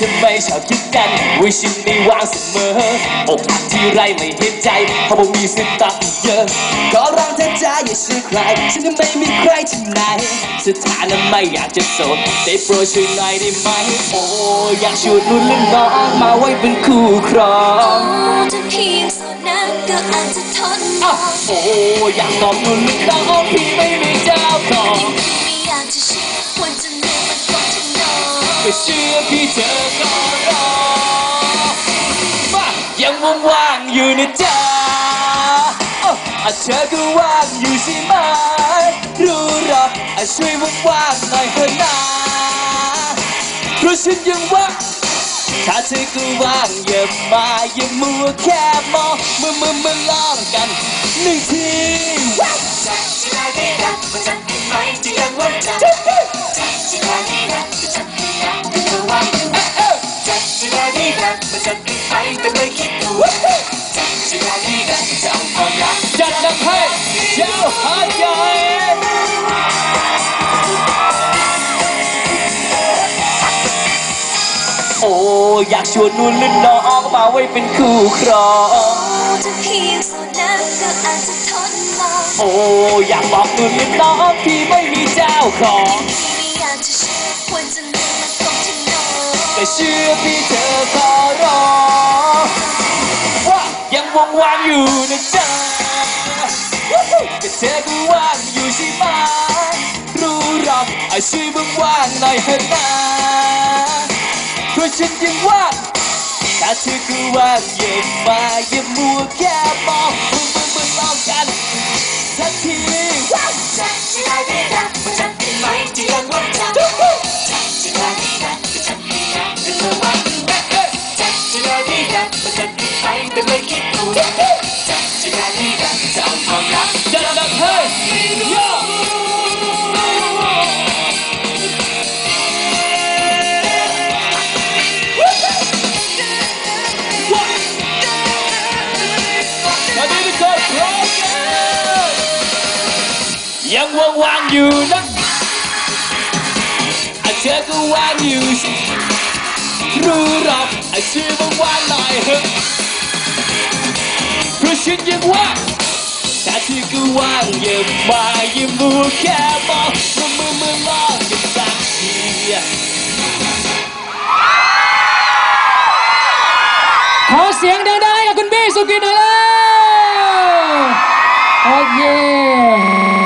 ชอบคิดกันว่าฉันไม่ว่างเสมออกหักที่ไรไม่เห็นใจเพราะบ่มีสิทธิ์ตักเยอะขอร้องเธอจ้าอย่าเชื่อใคร ฉันจะไม่มีใครที่ไหนสถานะไม่อยากจะโสดได้โปรดช่วยหน่อยได้ไหม โอ้อยากชวนนุ่นและน้องมาไว้เป็นคู่ครองถ้าเพียงโซนั้นก็อาจจะทนมอะองโอ้อยากบอกนุ่นและน้องพี่ไม่มี นะจ๊ะอ้าวอะเธอก็ว่างอยู่ใช่ไหม รู้หรออะช่วยว่างๆหน่อยเถอะนะเพราะฉันยังว่างถ้าเธอก็ว่างอย่ามาอย่ามัวแค่มองมามามาลองกันหนึ่งทีว้าวจะได้ไม่รักว่าจะเป็นไหมที่ยังว่าจะจะได้ไม่รักว่าจะเป็นรักแต่ก็ว่าอยู่จะจะได้ไม่รักว่าจะเป็นไหมแต่ไม่คิด โอ้อยากชวนนุ่นและน้องมาไว้เป็นคู่ครองถ้าเพียงโซนั้นก็อาจจะทนมองโอ้อยากบอกนุ่นและน้องที่ไม่มีเจ้าของไม่อยากจะเชื่อว่าจะลือกมันต้องถึงนอนแต่เชื่อพี่เธอขอร้องว่ายังว่างอยู่นะจ๊ะวู้ฮู้แต่เธอก็ว่างอยู่ใช่ไหมรู้หรอกไอ้ช่วยว่างหน่อยเถอะนะ ราะฉันยังว่างถ้าเธอก็ว่างอย่ามาอย่ามัวแค่มองมึงมึงมึงลองกันสักทีว่าวจะจะได้ ยังว่างๆอยู่นะอาเธอก็ว่างอยู่สิรู้หรอกอาชื่อว่างๆหน่อยเถอะเพราะฉันยังว่างถ้าเธอก็ว่างอย่ามาอย่ามัวแค่มองมือมือมือลองกันสักทีขอเสียงดังๆให้กับคุณบี้สุกินหน่อยเลยโอเค